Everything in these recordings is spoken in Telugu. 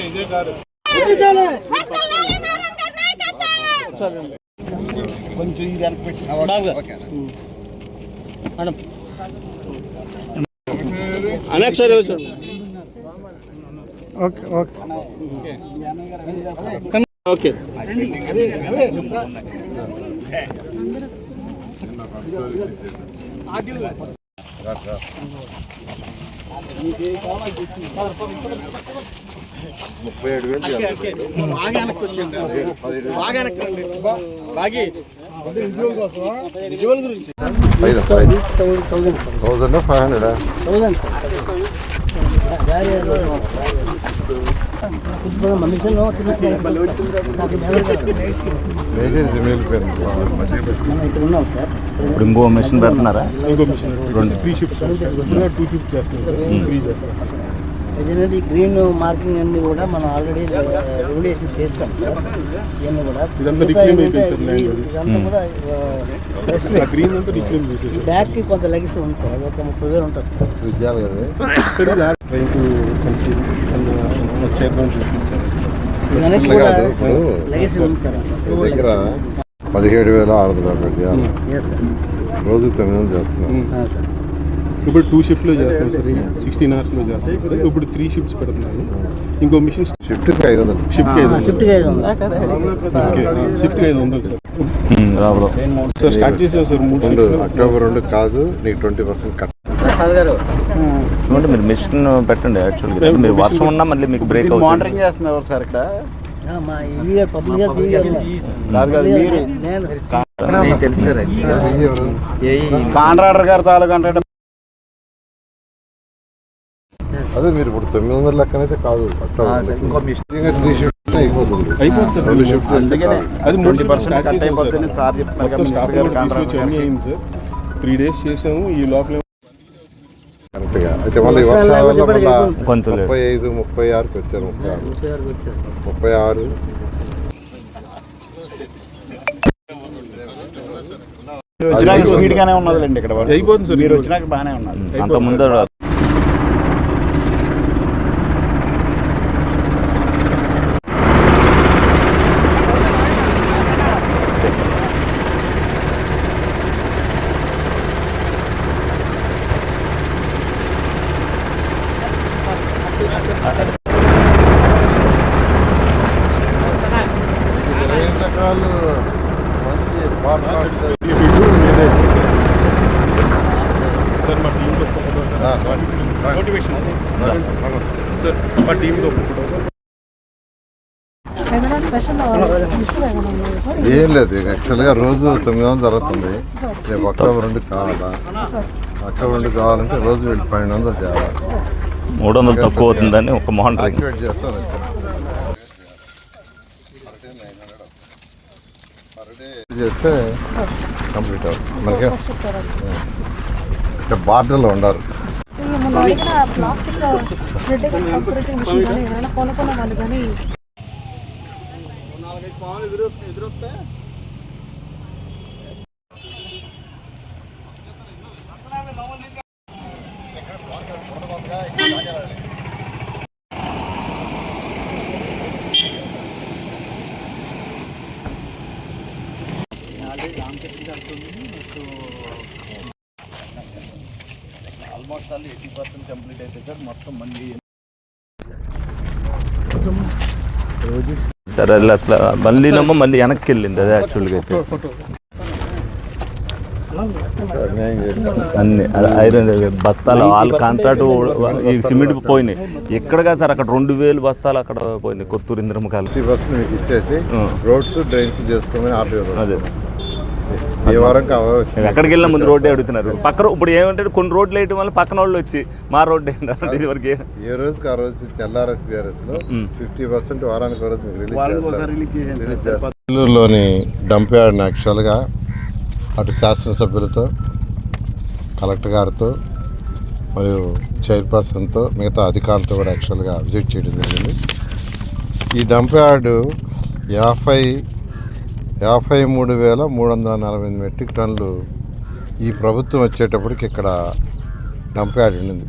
ఇదే కాదు కొంచెం ఇది వెనక్కి పెట్టి అనక్షర ఓకే ఓకే. ముప్పై ఏడు వేలు బాగా వెనక్కి బాగా వెనక్కి రండి బాగి విజువల్ గురించి థౌసండ్ ఫైవ్ హండ్రెడ్ ఇప్పుడు ఇంకో మెషిన్ పెడుతున్నారా? ఇంకో మిషన్ రెండు. త్రీ షిఫ్ట్స్ టూ షిఫ్ట్ చేస్తున్నాం. ఇది గ్రీన్ మార్కింగ్ అన్ని కూడా మనం ఆల్రెడీ రెగ్యులేషన్ చేస్తాం. సార్ ఇవన్నీ కూడా. ఇదంతా. ఇదంతా కూడా కి కొంత లెగసీ ఉంది సార్. ఒక ముప్పై వేలు ఉంటుంది సార్. విద్యాలయం ట్రైన్ టు మంచి కాదు, ఇప్పుడు మీ దగ్గర పదిహేడు వేల ఆరు వందల సార్ రోజు తొమ్మిది వందలు చేస్తున్నాం సార్ ఇప్పుడు టూ షిఫ్ట్లో చేస్తాం సార్ సిక్స్టీన్ అవర్స్లో చేస్తాం సార్ ఇప్పుడు త్రీ షిఫ్ట్స్ పెడుతున్నాను ఇంకో మిషన్ షిఫ్ట్కి ఐదు వందలు. షిఫ్ట్ ఐదు వందలు. షిఫ్ట్గా ఐదు ఉంది ఓకే షిఫ్ట్ ఐదు వందలు సార్ రాబులో సార్ స్టార్ట్ చేసాం సార్ మూడు షిఫ్ట్లు. అక్టోబర్ రెండు కాదు నీకు ట్వంటీ పర్సెంట్ కట్. ప్రసాద్ గారు. చూడండి మీరు మిషన్ పెట్టండి యాక్చువల్గా మీరు వర్షం ఉన్నా మళ్ళీ మీకు బ్రేక్ అవుతుంది. మానిటరింగ్ చేస్తున్నారు ఎవరు సార్ ఇక్కడ? కాంట్రాక్టర్ గారు తాలూకు అంటే అదే మీరు ఇప్పుడు తొమ్మిది వందల లెక్కనైతే కాదు త్రీ షిఫ్ట్స్ అయిపోతుంది అయిపోతుంది సార్ రెండు షిఫ్ట్ కాదు. అది ట్వంటీ పర్సెంట్ కట్ అయిపోతుంది సార్. చెప్తున్నారు కదా, త్రీ డేస్ చేసాము ఈ లోపల కరెక్ట్గా అయితే మళ్ళీ లేట్. ముప్పై ఐదు ముప్పై ఆరుకి వచ్చారు ముప్పై ఆరు వచ్చినాక స్పీడ్ గానే ఉన్నదిలేండి ఇక్కడ. అయిపోతుంది సార్ మీరు. వచ్చినాక బాగానే ఉన్నది అంత ముందు సార్ మా టీంలో ఒప్పుకుంటాం సార్ ఏం లేదు యాక్చువల్గా రోజు తొమ్మిది వందలు జరుగుతుంది. రేపు అక్టోబర్ రెండు కావాలా? అక్టోబర్ రెండు కావాలంటే రోజు వీళ్ళు పన్నెండు వందలు చేయాలి మూడు వందలు తక్కువ అవుతుందని ఒక మానిటరింగ్ యాక్టివేట్ చేస్తాను చేస్తే కంప్లీట్ అవుతుంది. మనకి ఇక్కడ బార్డర్లో ఉండాలి. ఎదురొస్తే దగ్గర ప్లాస్టిక్ రెడ్ కార్పొరేటింగ్ మిషన్ కానీ ఏమైనా కొనుక్కున్న వాళ్ళు కానీ almost all eighty percent complete అయితే సార్ మొత్తం మళ్ళీ సరే అసలు మళ్ళీనేమో మళ్ళీ వెనక్కి వెళ్ళింది అదే యాక్చువల్గా అయితే. అన్ని ఐరన్ బస్తాలు వాళ్ళ కాంట్రాక్ట్ ఈ సిమెంట్ పోయినాయి. ఎక్కడగా సార్ అక్కడ రెండు వేలు బస్తాలు అక్కడ పోయినాయి కొత్తూరు ఇంద్రమకాలు మీకు ఇచ్చేసి. రోడ్స్ డ్రైన్స్ చేసుకోమని అదే. ఈ వారం కావచ్చు ఎక్కడికి వెళ్ళినా ముందు రోడ్డే అడుగుతున్నారు. పక్కన ఇప్పుడు ఏమంటే కొన్ని రోడ్లు వేయటం వల్ల పక్కన వాళ్ళు వచ్చి మా రోడ్డు ఏంటంటే ఇది వరకు ఏ- రోజుకి ఆ రోజు ఎల్ఆర్ఎస్ బీఆర్ఎస్లో. ఫిఫ్టీ పర్సెంట్ వారానికి రోజు రిలీజ్ చేస్తారు. నెల్లూరులోని డంప్ యార్డ్ని యాక్చువల్గా అటు శాసనసభ్యులతో కలెక్టర్ గారితో మరియు చైర్పర్సన్తో మిగతా అధికారులతో కూడా యాక్చువల్గా విజిట్ చేయడం జరిగింది. ఈ డంప్ యార్డు యాభై యాభై మూడు వేల మూడు వందల నలభై ఎనిమిది మెట్రిక్ టన్నులు ఈ ప్రభుత్వం వచ్చేటప్పటికి ఇక్కడ డంప్ యార్డ్ ఉండింది.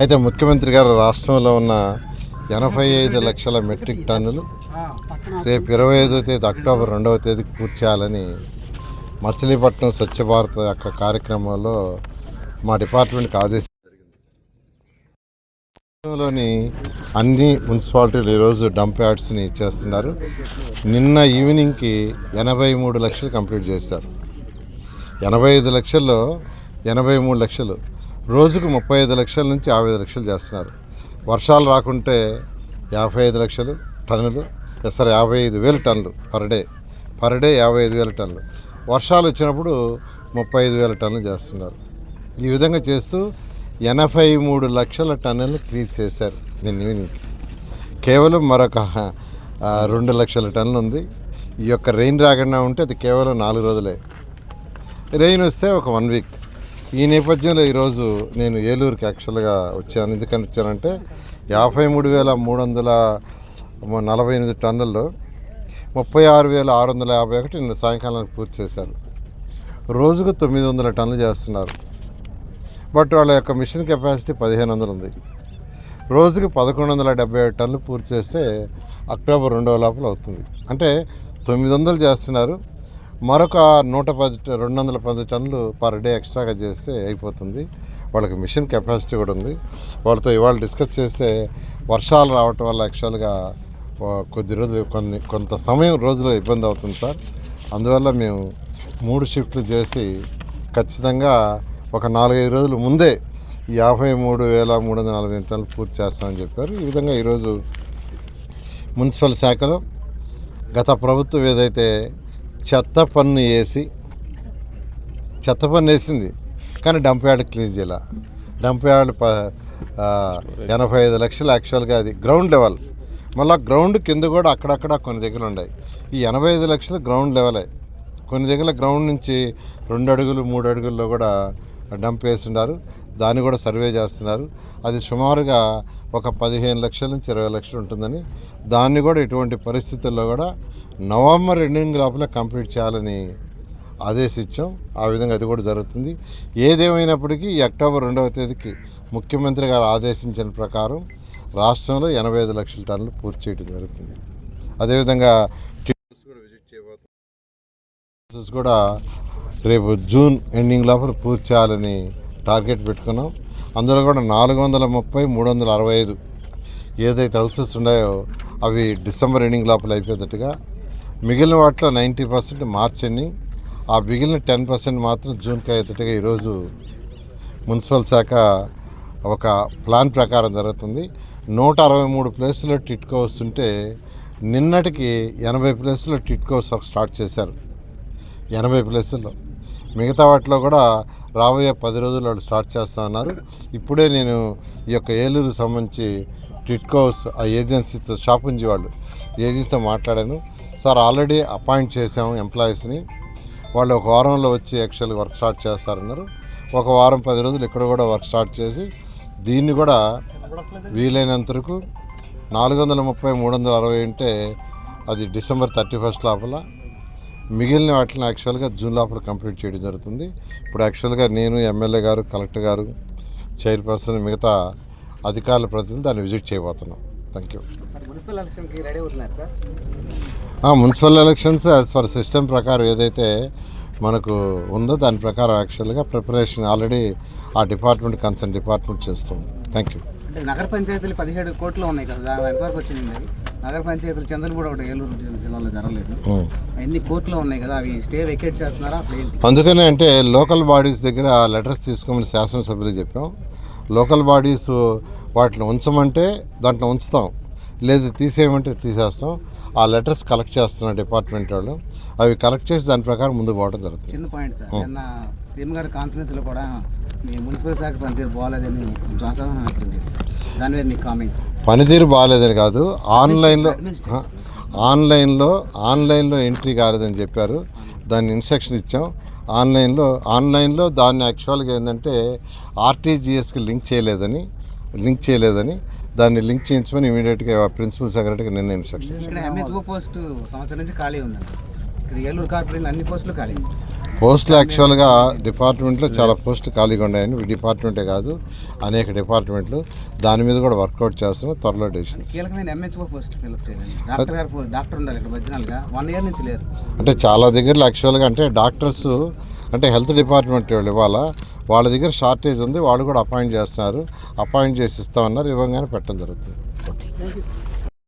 అయితే ముఖ్యమంత్రి గారు రాష్ట్రంలో ఉన్న ఎనభై ఐదు లక్షల మెట్రిక్ టన్నులు రేపు ఇరవై ఐదో తేదీ అక్టోబర్ రెండవ తేదీకి పూర్తి చేయాలని మచిలీపట్నం స్వచ్ఛ భారత్ యొక్క కార్యక్రమంలో మా డిపార్ట్మెంట్కి ఆదేశం లోని అన్ని మున్సిపాలిటీలు ఈరోజు డంప్ యార్డ్స్ని చేస్తున్నారు. నిన్న ఈవినింగ్కి ఎనభై మూడు లక్షలు కంప్లీట్ చేశారు. ఎనభై ఐదు లక్షల్లో ఎనభై మూడు లక్షలు. రోజుకు ముప్పై ఐదు లక్షల నుంచి యాభై ఐదు లక్షలు చేస్తున్నారు. వర్షాలు రాకుంటే యాభై ఐదు లక్షలు టన్నులు సారీ యాభై ఐదు వేలు టన్నులు పర్ డే. పర్ డే యాభై ఐదు వేల టన్నులు. వర్షాలు వచ్చినప్పుడు ముప్పై ఐదు వేల టన్నులు చేస్తున్నారు. ఈ విధంగా చేస్తూ ఎనభై మూడు లక్షల టన్నులు క్లీన్ చేశారు నిన్న ఈవినింగ్. కేవలం మరొక రెండు లక్షల టన్నులు ఉంది. ఈ యొక్క రెయిన్ రాకుండా ఉంటే అది కేవలం నాలుగు రోజులే. రెయిన్ వస్తే ఒక వన్ వీక్. ఈ నేపథ్యంలో ఈరోజు నేను ఏలూరుకి యాక్చువల్గా వచ్చాను. ఎందుకని వచ్చానంటే యాభై మూడు వేల మూడు వందల నలభై ఎనిమిది టన్నుల్లో ముప్పై ఆరు వేల ఆరు వందల యాభై ఒకటి నిన్న సాయంకాలానికి పూర్తి చేశారు. రోజుకు తొమ్మిది వందల టన్నులు చేస్తున్నారు. బట్ వాళ్ళ యొక్క మిషన్ కెపాసిటీ పదిహేను వందలు ఉంది. రోజుకి పదకొండు వందల డెబ్బై ఏడు టన్నులు పూర్తి చేస్తే అక్టోబర్ రెండవ లోపల అవుతుంది. అంటే తొమ్మిది వందలు చేస్తున్నారు. మరొక నూట పది రెండు వందల పది టన్నులు పర్ డే ఎక్స్ట్రాగా చేస్తే అయిపోతుంది. వాళ్ళకి మిషన్ కెపాసిటీ కూడా ఉంది. వాళ్ళతో ఇవాళ డిస్కస్ చేస్తే వర్షాలు రావటం వల్ల యాక్చువల్గా కొద్ది రోజులు కొన్ని కొంత సమయం రోజులో ఇబ్బంది అవుతుంది సార్. అందువల్ల మేము మూడు షిఫ్ట్లు చేసి ఖచ్చితంగా ఒక నాలుగైదు రోజులు ముందే యాభై మూడు వేల మూడు వందల నలభై ఎనిమిది పూర్తి చేస్తామని చెప్పారు. ఈ విధంగా ఈరోజు మున్సిపల్ శాఖలో గత ప్రభుత్వం ఏదైతే చెత్త పన్ను వేసి చెత్త పన్ను వేసింది కానీ డంప్ యార్డ్ క్లీన్ చేయాల. డంప్ యార్డ్ ప ఎనభై ఐదు లక్షలు యాక్చువల్గా అది గ్రౌండ్ లెవెల్. మళ్ళీ గ్రౌండ్ కింద కూడా అక్కడక్కడ కొన్ని దగ్గర ఉన్నాయి ఈ ఎనభై ఐదు లక్షలు గ్రౌండ్ లెవెలే కొన్ని దగ్గర గ్రౌండ్ నుంచి రెండు అడుగులు మూడు అడుగుల్లో కూడా డంప్ వేస్తున్నారు. దాన్ని కూడా సర్వే చేస్తున్నారు. అది సుమారుగా ఒక పదిహేను లక్షల నుంచి ఇరవై లక్షలు ఉంటుందని. దాన్ని కూడా ఇటువంటి పరిస్థితుల్లో కూడా నవంబర్ ఎండింగ్ లోపల కంప్లీట్ చేయాలని ఆదేశించాం. ఆ విధంగా అది కూడా జరుగుతుంది. ఏదేమైనప్పటికీ ఈ అక్టోబర్ రెండవ తేదీకి ముఖ్యమంత్రి గారు ఆదేశించిన ప్రకారం రాష్ట్రంలో ఎనభై ఐదు లక్షల టన్నులు పూర్తి చేయడం జరుగుతుంది. అదేవిధంగా కూడా విజిట్ చేయబోతున్నాం కూడా రేపు జూన్ ఎండింగ్ లోపల పూర్తి చేయాలని టార్గెట్ పెట్టుకున్నాం. అందులో కూడా నాలుగు వందల ముప్పై మూడు వందల అరవై ఐదు ఏదైతే హౌసెస్ ఉన్నాయో అవి డిసెంబర్ ఎండింగ్ లోపల అయిపోయేటట్టుగా మిగిలిన వాటిలో నైంటీ పర్సెంట్ మార్చ్ ఎండింగ్ ఆ మిగిలిన టెన్ పర్సెంట్ మాత్రం జూన్కి అయ్యేటట్టుగా ఈరోజు మున్సిపల్ శాఖ ఒక ప్లాన్ ప్రకారం జరుగుతుంది. నూట అరవై మూడు ప్లేసుల్లో టిట్కో వస్తుంటే నిన్నటికి ఎనభై ప్లేసుల్లో టిట్కో స్టార్ట్ చేశారు. ఎనభై ప్లేసుల్లో. మిగతా వాటిలో కూడా రాబోయే పది రోజులు వాళ్ళు స్టార్ట్ చేస్తా ఉన్నారు. ఇప్పుడే నేను ఈ యొక్క ఏలూరు సంబంధించి టిట్కోస్ ఆ ఏజెన్సీతో షాపుంజీ వాళ్ళు ఏజెన్సీతో మాట్లాడాను. సార్ ఆల్రెడీ అపాయింట్ చేసాము ఎంప్లాయీస్ని. వాళ్ళు ఒక వారంలో వచ్చి యాక్చువల్ వర్క్ స్టార్ట్ చేస్తారన్నారు. ఒక వారం పది రోజులు ఇక్కడ కూడా వర్క్ స్టార్ట్ చేసి దీన్ని కూడా వీలైనంత వరకు నాలుగు వందల ముప్పై మూడు వందల అరవై ఉంటే అది డిసెంబర్ థర్టీ ఫస్ట్ లోపల. మిగిలిన వాటిని యాక్చువల్గా జూన్ లోపల కంప్లీట్ చేయడం జరుగుతుంది. ఇప్పుడు యాక్చువల్గా నేను ఎమ్మెల్యే గారు కలెక్టర్ గారు చైర్పర్సన్ మిగతా అధికారుల ప్రతినిధులు దాన్ని విజిట్ చేయబోతున్నాం. Thank you municipal elections as per system ప్రకారం ఏదైతే మనకు ఉందో దాని ప్రకారం యాక్చువల్గా ప్రిపరేషన్ ఆల్రెడీ ఆ డిపార్ట్మెంట్ కన్సర్న్ డిపార్ట్మెంట్ చేస్తుంది. థ్యాంక్ యూ అంటే నగర పంచాయతీలు పదిహేడు కోట్లు ఉన్నాయి కదా ఎంతవరకు వచ్చింది అది నగర పంచాయతీలు చంద్రపూడి ఒకటి ఏలూరు జిల్లా- జిల్లాలో జరగలేదు. ఎన్ని కోట్లు ఉన్నాయి కదా అవి స్టే వెకేట్ చేస్తున్నారా అందుకనే అంటే లోకల్ బాడీస్ దగ్గర లెటర్స్ తీసుకోమని శాసనసభ్యులు చెప్పాం. లోకల్ బాడీస్ వాటిని ఉంచమంటే దాంట్లో ఉంచుతాం. లేదు తీసేయమంటే తీసేస్తాం. ఆ లెటర్స్ కలెక్ట్ చేస్తున్న డిపార్ట్మెంట్ వాళ్ళు అవి కలెక్ట్ చేసి దాని ప్రకారం ముందుకు పోవడం జరుగుతుంది. చిన్న పాయింట్ సార్. నిన్న సీఎం గారి కాన్ఫరెన్స్లో కూడా మీ మున్సిపల్ శాఖ పనితీరు బాగాలేదని కొంచెం అసహనం వ్యక్తం చేశారు. దాని మీద మీ కామెంట్. పనితీరు బాగాలేదని కాదు ఆన్లైన్లో ఆన్లైన్లో ఆన్లైన్లో ఎంట్రీ కాలేదని చెప్పారు. దాన్ని ఇన్స్ట్రక్షన్ ఇచ్చాం. ఆన్లైన్లో ఆన్లైన్లో దాన్ని యాక్చువల్గా ఏంటంటే ఆర్టీజీఎస్కి లింక్ చేయలేదని లింక్ చేయలేదని దాన్ని లింక్ చేయించమని ఇమీడియట్గా ప్రిన్సిపల్ సెక్రటరీకి నిన్న ఇన్స్ట్రక్షన్ పోస్ట్ సంవత్సరం నుంచి ఖాళీ ఇక్కడ ఏలూరు కార్పొరేషన్ అన్ని పోస్టులు ఖాళీ. పోస్టులు యాక్చువల్గా డిపార్ట్మెంట్లో చాలా పోస్టులు ఖాళీగా ఉన్నాయని డిపార్ట్మెంటే కాదు అనేక డిపార్ట్మెంట్లు దాని మీద కూడా వర్కౌట్ చేస్తున్నాం త్వరలో లేరు అంటే చాలా దగ్గరలో యాక్చువల్గా అంటే డాక్టర్స్ అంటే హెల్త్ డిపార్ట్మెంట్ వాళ్ళు ఇవాళ వాళ్ళ దగ్గర షార్టేజ్ ఉంది వాళ్ళు కూడా అపాయింట్ చేస్తున్నారు. అపాయింట్ చేసి ఇస్తామన్నారు ఇవ్వగానే పెట్టడం జరుగుతుంది. ఓకే